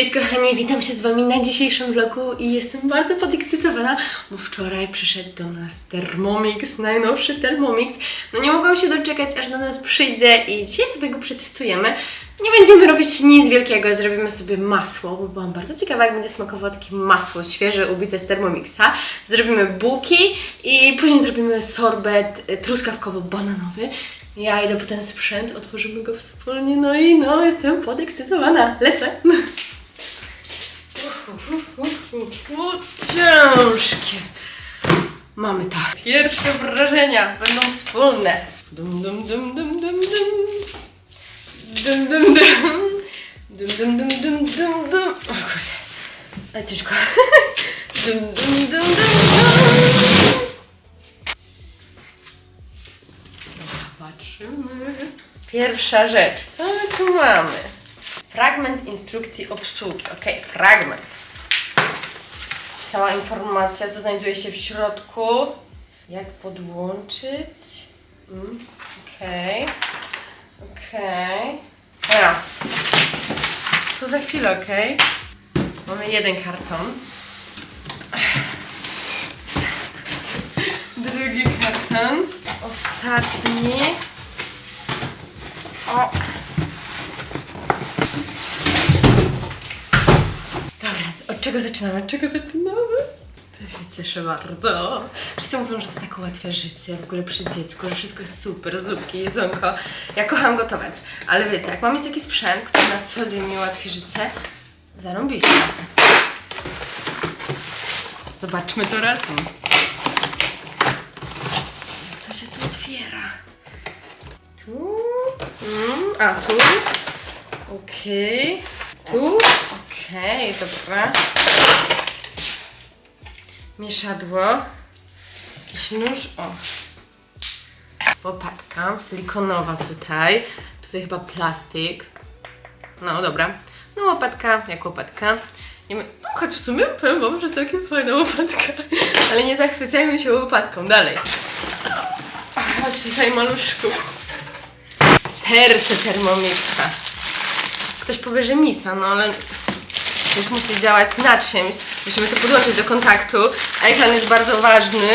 Cześć kochani, witam się z Wami na dzisiejszym vlogu i jestem bardzo podekscytowana, bo wczoraj przyszedł do nas Thermomix, najnowszy Thermomix. No nie mogłam się doczekać, aż do nas przyjdzie i dzisiaj sobie go przetestujemy. Nie będziemy robić nic wielkiego, zrobimy sobie masło, bo byłam bardzo ciekawa, jak będzie smakowało takie masło świeże, ubite z Thermomixa. Zrobimy bułki i później zrobimy sorbet y, truskawkowo-bananowy. Ja idę po ten sprzęt, otworzymy go wspólnie, no i no, jestem podekscytowana. Lecę! Ciężkie. Mamy to. Pierwsze wrażenia będą wspólne. Dum dum dum dum dum dum. Dum dum dum. Dum dum dum dum dum dum. O kurde. Ale ciężko. Dum dum dum dum dum. Zobaczymy. Pierwsza rzecz. Co my tu mamy? Fragment instrukcji obsługi. Ok, fragment. Cała informacja, co znajduje się w środku. Jak podłączyć. Mm, Okej. Okej. Dobra. To za chwilę, okej? Mamy jeden karton. Drugi karton. Ostatni. O. Dobra, czego zaczynamy? Czego zaczynamy? Ja się cieszę bardzo. Wszyscy mówią, że to tak ułatwia życie w ogóle przy dziecku, że wszystko jest super, zupki, jedzonko. Ja kocham gotować, ale wiecie, jak mam mieć taki sprzęt, który na co dzień mi ułatwi życie, zarąbiste. Zobaczmy to razem. Jak to się tu otwiera? Tu? Mm, a tu? Okej. Tu? Okej, dobra. Mieszadło. Jakiś nóż. O. Łopatka silikonowa tutaj. Tutaj chyba plastik. No dobra. No łopatka jak łopatka. Nie no, choć w sumie powiem wam, że całkiem fajna łopatka. Ale nie zachwycajmy się łopatką. Dalej. Chodź tutaj maluszku. Serce Thermomixa. Ktoś powie, że misa, no ale już musi działać na czymś. Musimy to podłączyć do kontaktu, a ekran jest bardzo ważny.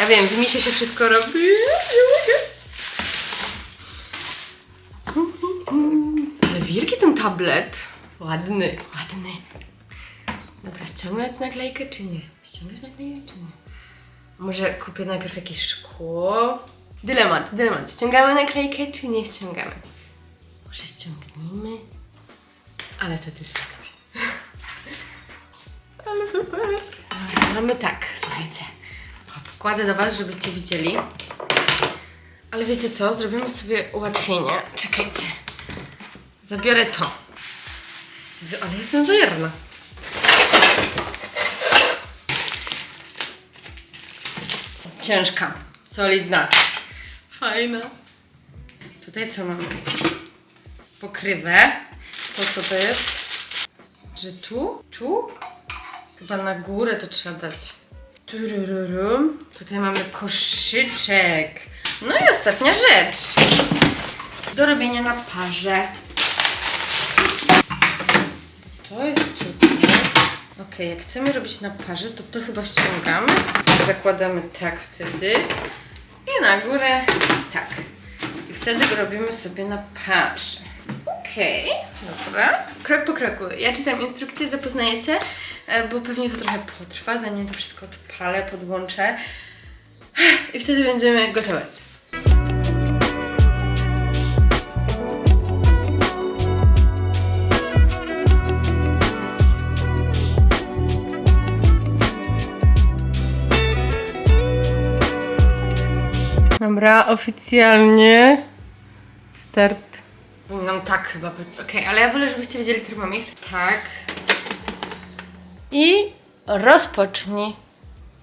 Ja wiem, w misie się wszystko robi. Mogę. Ale wielki ten tablet. Ładny, ładny. Dobra, ściągnąć naklejkę czy nie? Ściągnąć naklejkę czy nie? Może kupię najpierw jakieś szkło? Dylemat, dylemat. Ściągamy naklejkę czy nie ściągamy? Może ściągnijmy? Ale satysfakcja. Ale super. Dobra, mamy tak, słuchajcie. Wkładę do Was, żebyście widzieli. Ale wiecie co? Zrobimy sobie ułatwienie. Czekajcie. Zabiorę to. Z- Ale jestem zajarna. Ciężka, solidna, fajna. Tutaj co mamy? Pokrywę. To co to jest? Że tu? Tu? Chyba na górę to trzeba dać. Turururu. Tutaj mamy koszyczek. No i ostatnia rzecz. Do robienia na parze. To jest tutaj. Ok, jak chcemy robić na parze, to to chyba ściągamy. Zakładamy tak wtedy. I na górę tak. I wtedy robimy sobie na parze. Okej, dobra. Krok po kroku. Ja czytam instrukcję, zapoznaję się, e, bo pewnie to trochę potrwa, zanim to wszystko odpalę, podłączę. I wtedy będziemy gotować. Dobra, oficjalnie start. Powinnam tak chyba być. Okej, ale ja wolę, żebyście wiedzieli Thermomix. Tak. I rozpocznij.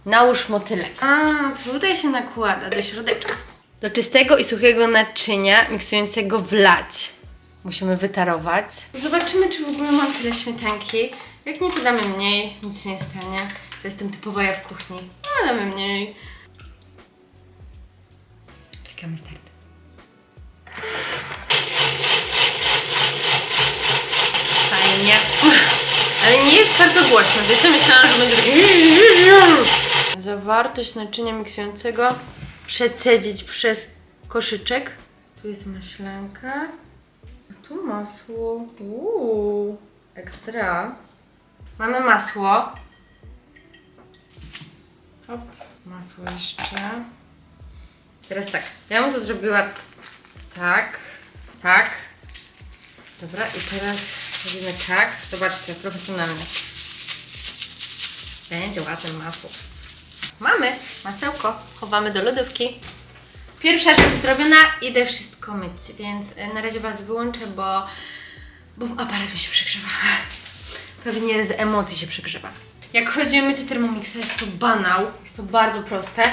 Nałóż motylek. A, tutaj się nakłada do środeczka. Do czystego i suchego naczynia miksującego wlać. Musimy wytarować. Zobaczymy, czy w ogóle mam tyle śmietanki. Jak nie, to damy mniej. Nic się nie stanie. To jestem typowa ja w kuchni. A, damy mniej. Klikamy start. Fajnie. bardzo głośno, wiecie? Myślałam, że będzie taki... Zawartość naczynia miksującego przecedzić przez koszyczek. Tu jest maślanka, a tu masło. Uuu, ekstra. Mamy masło. Hop, masło jeszcze. Teraz tak, ja bym to zrobiła tak, tak. Dobra, i teraz robimy tak. Zobaczcie, profesjonalnie. Będzie ładne masło. Mamy masełko, chowamy do lodówki. Pierwsza rzecz zrobiona, idę wszystko myć, więc e, na razie Was wyłączę, bo, bo aparat mi się przegrzewa. Pewnie z emocji się przegrzewa. Jak chodzi o mycie Thermomixa, jest to banał, jest to bardzo proste,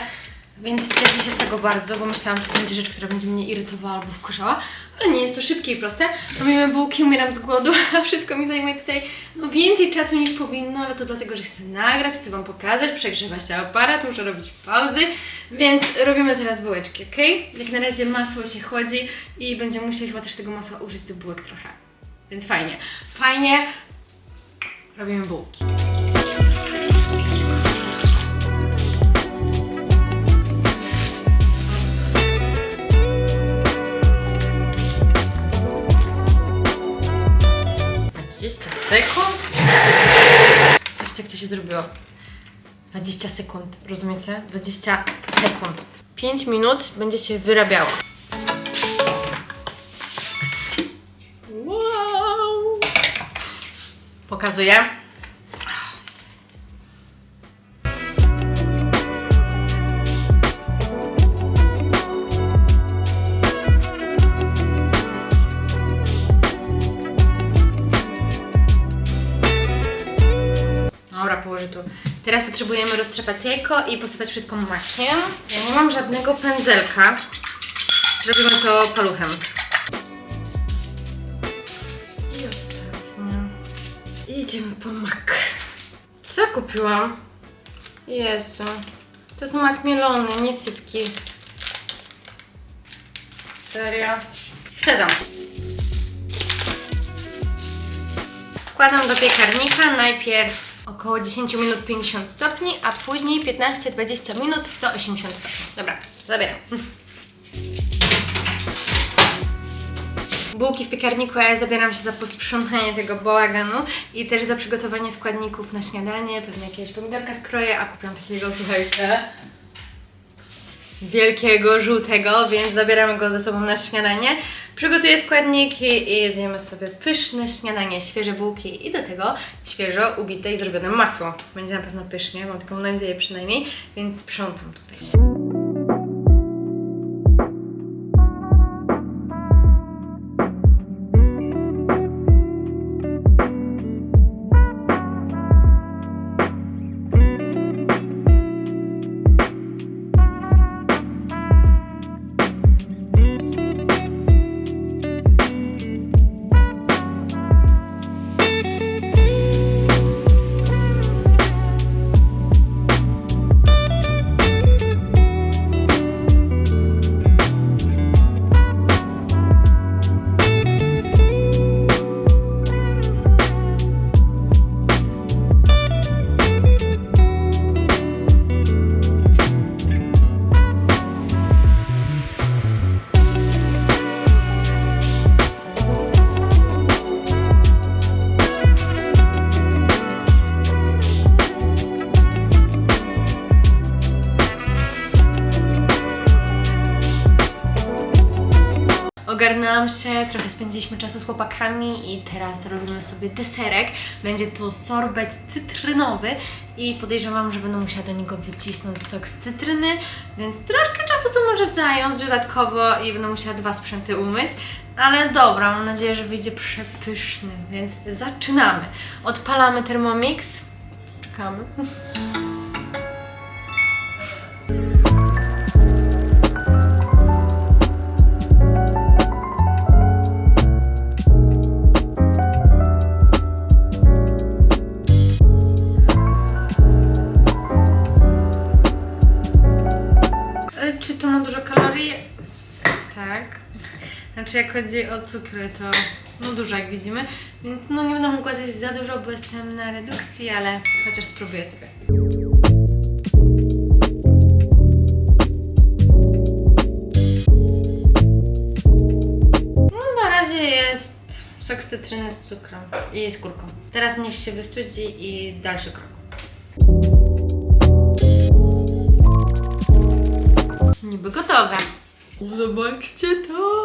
więc cieszę się z tego bardzo, bo myślałam, że to będzie rzecz, która będzie mnie irytowała albo wkurzała, ale nie, jest to szybkie i proste. Robimy bułki, umieram z głodu, a wszystko mi zajmuje tutaj no, więcej czasu niż powinno, ale to dlatego, że chcę nagrać, chcę Wam pokazać, przegrzewa się aparat, muszę robić pauzy, więc robimy teraz bułeczki, ok? Jak na razie masło się chłodzi i będziemy musieli chyba też tego masła użyć do bułek trochę. Więc fajnie, fajnie, robimy bułki. Sekund? Patrzcie, jak to się zrobiło. 20 sekund, rozumiecie? 20 sekund. 5 minut będzie się wyrabiało. Wow! Pokazuję. Potrzebujemy roztrzepać jajko i posypać wszystko makiem. Ja nie mam żadnego pędzelka. Zrobimy to paluchem. I ostatnio. Idziemy po mak. Co kupiłam? Jezu. To jest mak mielony, nie sypki. Serio? Sezam. Wkładam do piekarnika najpierw około 10 minut 50 stopni, a później 15-20 minut 180 stopni. Dobra, zabieram. Bułki w piekarniku, a ja zabieram się za posprzątanie tego bałaganu i też za przygotowanie składników na śniadanie, pewnie jakiegoś pomidorka skroję, a kupiłam takiego, słuchajcie, wielkiego, żółtego, więc zabieramy go ze sobą na śniadanie. Przygotuję składniki i zjemy sobie pyszne śniadanie, świeże bułki i do tego świeżo ubite i zrobione masło. Będzie na pewno pysznie, mam taką nadzieję przynajmniej, więc sprzątam tutaj. Się, trochę spędziliśmy czasu z chłopakami i teraz robimy sobie deserek. Będzie to sorbet cytrynowy i podejrzewam, że będę musiała do niego wycisnąć sok z cytryny, więc troszkę czasu to może zająć dodatkowo i będę musiała dwa sprzęty umyć. Ale dobra, mam nadzieję, że wyjdzie przepyszny, więc zaczynamy. Odpalamy Thermomix. Czekamy. Czy to ma dużo kalorii? Tak. Znaczy jak chodzi o cukry, to no dużo jak widzimy, więc no nie będę mogła zjeść za dużo, bo jestem na redukcji, ale chociaż spróbuję sobie. No na razie jest sok z cytryny z cukrem i skórką. Teraz niech się wystudzi i dalszy krok. Niby gotowe. Zobaczcie to.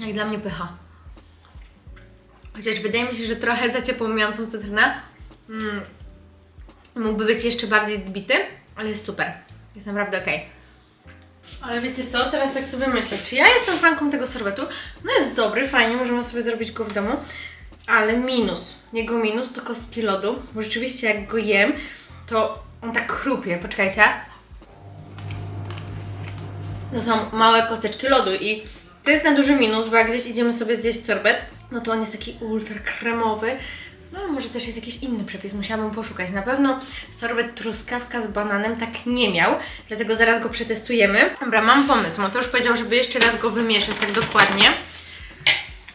Jak dla mnie pycha. Chociaż wydaje mi się, że trochę za ciepło miałam tą cytrynę. Mm. Mógłby być jeszcze bardziej zbity, ale jest super. Jest naprawdę okej. Ale wiecie co? Teraz tak sobie myślę, czy ja jestem fanką tego sorbetu? No jest dobry, fajnie, możemy sobie zrobić go w domu. Ale minus, jego minus to kostki lodu, bo rzeczywiście jak go jem, to on tak chrupie. Poczekajcie. To są małe kosteczki lodu i to jest ten duży minus, bo jak gdzieś idziemy sobie zjeść sorbet, no to on jest taki ultra kremowy. No może też jest jakiś inny przepis, musiałabym poszukać. Na pewno sorbet truskawka z bananem tak nie miał, dlatego zaraz go przetestujemy. Dobra, mam pomysł. Mateusz powiedział, żeby jeszcze raz go wymieszać tak dokładnie.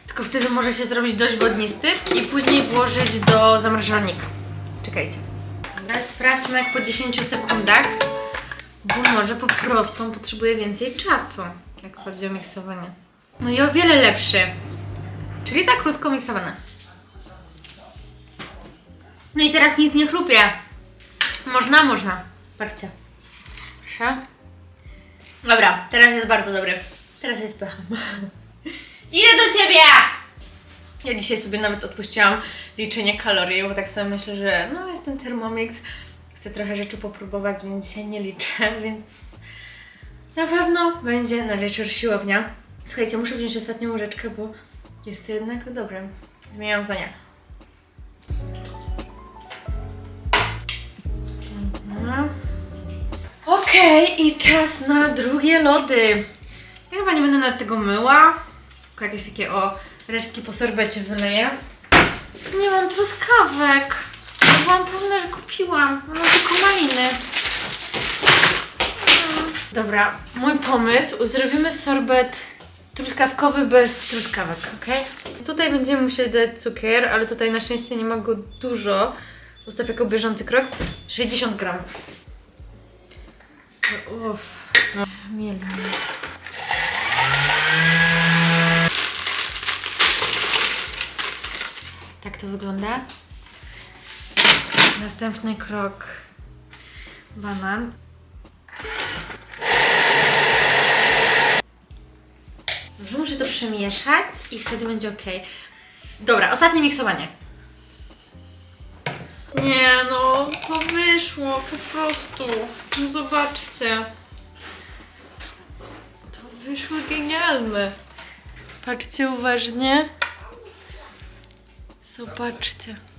Tylko wtedy może się zrobić dość wodnisty i później włożyć do zamrażalnika. Czekajcie. Dobra, sprawdźmy jak po 10 sekundach, bo może po prostu on potrzebuje więcej czasu, jak chodzi o miksowanie. No i o wiele lepszy. Czyli za krótko miksowane. No i teraz nic nie chrupie. Można, można. Patrzcie. Proszę. Dobra, teraz jest bardzo dobry. Teraz jest pycha. Idę do ciebie! Ja dzisiaj sobie nawet odpuściłam liczenie kalorii, bo tak sobie myślę, że no jest ten Thermomix. Chcę trochę rzeczy popróbować, więc dzisiaj nie liczę, więc na pewno będzie na wieczór siłownia. Słuchajcie, muszę wziąć ostatnią łyżeczkę, bo jest to jednak dobre. Zmieniam zdania. Mhm. Okej, i czas na drugie lody. Ja chyba nie będę nawet tego myła. Tylko jakieś takie o resztki po sorbecie wyleję. Nie mam truskawek. Byłam pewna, że kupiłam. Mam tylko maliny. Dobra, mój pomysł. Zrobimy sorbet truskawkowy bez truskawek, ok? Tutaj będziemy musieli dać cukier, ale tutaj na szczęście nie ma go dużo. Ustaw jako bieżący krok. 60 gramów. Uff. No. Tak to wygląda. Następny krok. Banan. Muszę to przemieszać i wtedy będzie ok. Dobra, ostatnie miksowanie. Nie no, to wyszło po prostu. No zobaczcie. To wyszło genialne. Patrzcie uważnie. Zobaczcie.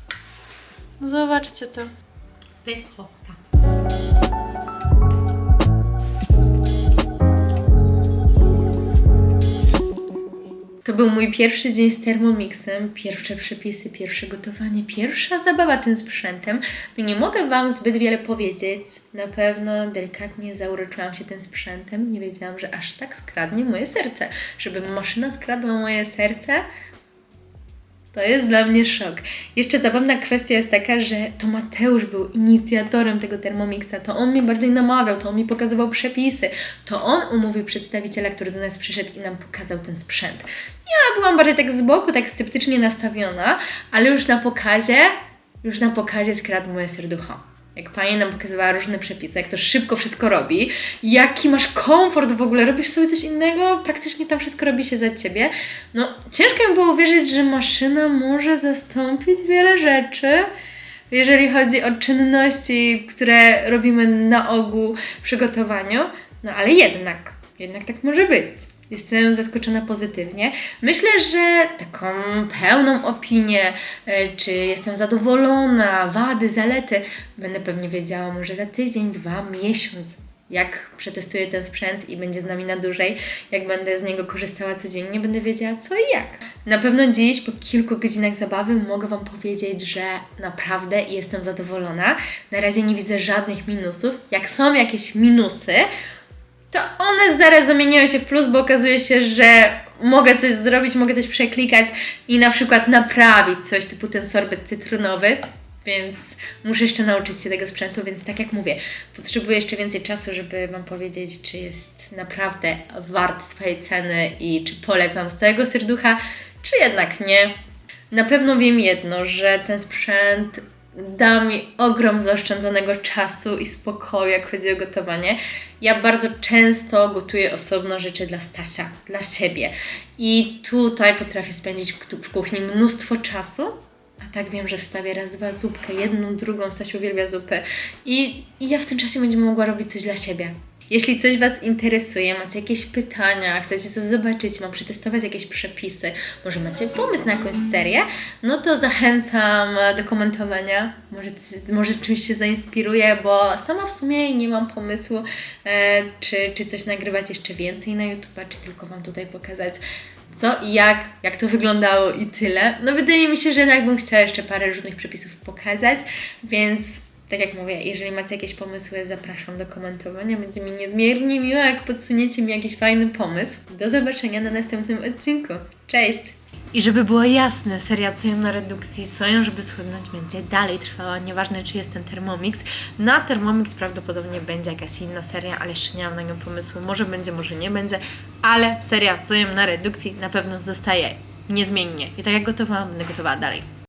No zobaczcie to. Pychota. To był mój pierwszy dzień z Thermomixem, pierwsze przepisy, pierwsze gotowanie, pierwsza zabawa tym sprzętem. No nie mogę Wam zbyt wiele powiedzieć. Na pewno delikatnie zauroczyłam się tym sprzętem. Nie wiedziałam, że aż tak skradnie moje serce. Żeby maszyna skradła moje serce, to jest dla mnie szok. Jeszcze zabawna kwestia jest taka, że to Mateusz był inicjatorem tego Thermomixa, to on mnie bardziej namawiał, to on mi pokazywał przepisy, to on umówił przedstawiciela, który do nas przyszedł i nam pokazał ten sprzęt. Ja byłam bardziej tak z boku, tak sceptycznie nastawiona, ale już na pokazie, już na pokazie skradł moje serducho. Jak pani nam pokazywała różne przepisy, jak to szybko wszystko robi, jaki masz komfort w ogóle, robisz sobie coś innego, praktycznie tam wszystko robi się za ciebie. No, ciężko mi było wierzyć, że maszyna może zastąpić wiele rzeczy, jeżeli chodzi o czynności, które robimy na ogół w przygotowaniu. No, ale jednak, jednak tak może być. Jestem zaskoczona pozytywnie. Myślę, że taką pełną opinię, e, czy jestem zadowolona, wady, zalety, będę pewnie wiedziała może za tydzień, dwa, miesiąc, jak przetestuję ten sprzęt i będzie z nami na dłużej, jak będę z niego korzystała codziennie, będę wiedziała co i jak. Na pewno dziś, po kilku godzinach zabawy, mogę Wam powiedzieć, że naprawdę jestem zadowolona. Na razie nie widzę żadnych minusów. Jak są jakieś minusy, to one zaraz zamieniają się w plus, bo okazuje się, że mogę coś zrobić, mogę coś przeklikać i na przykład naprawić coś typu ten sorbet cytrynowy. Więc muszę jeszcze nauczyć się tego sprzętu, więc tak jak mówię, potrzebuję jeszcze więcej czasu, żeby Wam powiedzieć, czy jest naprawdę wart swojej ceny i czy polecam z całego serducha, czy jednak nie. Na pewno wiem jedno, że ten sprzęt da mi ogrom zaoszczędzonego czasu i spokoju, jak chodzi o gotowanie. Ja bardzo często gotuję osobno rzeczy dla Stasia, dla siebie. I tutaj potrafię spędzić w kuchni mnóstwo czasu. A tak wiem, że wstawię raz, dwa zupkę, jedną, drugą, Stasiu uwielbia zupę. I, I ja w tym czasie będę mogła robić coś dla siebie. Jeśli coś Was interesuje, macie jakieś pytania, chcecie coś zobaczyć, mam przetestować jakieś przepisy, może macie pomysł na jakąś serię, no to zachęcam do komentowania. Może, może czymś się zainspiruję, bo sama w sumie nie mam pomysłu, e, czy, czy coś nagrywać jeszcze więcej na YouTube, czy tylko Wam tutaj pokazać co i jak, jak to wyglądało i tyle. No wydaje mi się, że jednak bym chciała jeszcze parę różnych przepisów pokazać, więc tak jak mówię, jeżeli macie jakieś pomysły, zapraszam do komentowania. Będzie mi niezmiernie miło, jak podsuniecie mi jakiś fajny pomysł. Do zobaczenia na następnym odcinku. Cześć! I żeby było jasne, seria Co jem na redukcji, co jem, żeby schudnąć, będzie dalej trwała, nieważne czy jest ten Thermomix. Na Thermomix prawdopodobnie będzie jakaś inna seria, ale jeszcze nie mam na nią pomysłu. Może będzie, może nie będzie, ale seria Co jem na redukcji na pewno zostaje niezmiennie. I tak jak gotowałam, będę gotowała dalej.